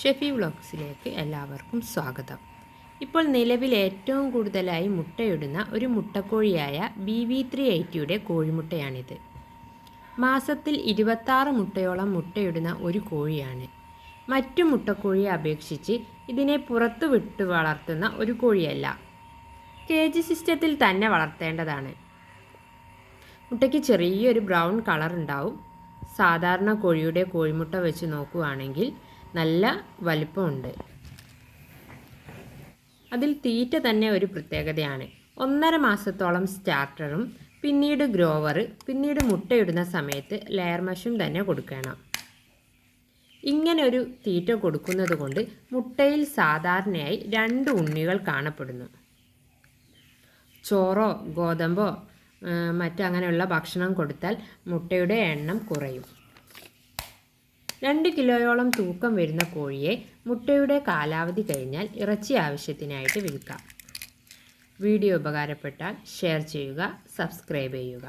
ഷെഫി വ്ളോഗ്സിലേക്ക് എല്ലാവർക്കും സ്വാഗതം. ഇപ്പോൾ നിലവിൽ ഏറ്റവും കൂടുതലായി മുട്ടയിടുന്ന ഒരു മുട്ടക്കോഴിയായ ബി വി ത്രീ എയ്റ്റിയുടെ കോഴിമുട്ടയാണിത്. മാസത്തിൽ ഇരുപത്താറ് മുട്ടയോളം മുട്ടയിടുന്ന ഒരു കോഴിയാണ്. മറ്റു മുട്ടക്കോഴിയെ അപേക്ഷിച്ച് ഇതിനെ പുറത്തു വിട്ട് വളർത്തുന്ന ഒരു കോഴിയല്ല. കേജ് സിസ്റ്റത്തിൽ തന്നെ വളർത്തേണ്ടതാണ്. മുട്ടയ്ക്ക് ചെറിയൊരു ബ്രൗൺ കളർ ഉണ്ടാവും സാധാരണ കോഴിയുടെ കോഴിമുട്ട വെച്ച് നോക്കുകയാണെങ്കിൽ നല്ല വലിപ്പമുണ്ട്. അതിൽ തീറ്റ തന്നെ ഒരു പ്രത്യേകതയാണ്. ഒന്നര മാസത്തോളം സ്റ്റാർട്ടറും പിന്നീട് ഗ്രോവർ പിന്നീട് മുട്ടയിടുന്ന സമയത്ത് ലെയർ മഷും തന്നെ കൊടുക്കണം. ഇങ്ങനെ ഒരു തീറ്റ കൊടുക്കുന്നത് കൊണ്ട് മുട്ടയിൽ സാധാരണയായി രണ്ട് ഉണ്ണികൾ കാണപ്പെടുന്നു. ചോറോ ഗോതമ്പോ മറ്റങ്ങനെയുള്ള ഭക്ഷണം കൊടുത്താൽ മുട്ടയുടെ എണ്ണം കുറയും. രണ്ട് കിലോയോളം തൂക്കം വരുന്ന കോഴിയെ മുട്ടയുടെ കാലാവധി കഴിഞ്ഞാൽ ഇറച്ചി ആവശ്യത്തിനായിട്ട് വിൽക്കാം. വീഡിയോ ഉപകാരപ്പെട്ടാൽ ഷെയർ ചെയ്യുക സബ്സ്ക്രൈബ് ചെയ്യുക.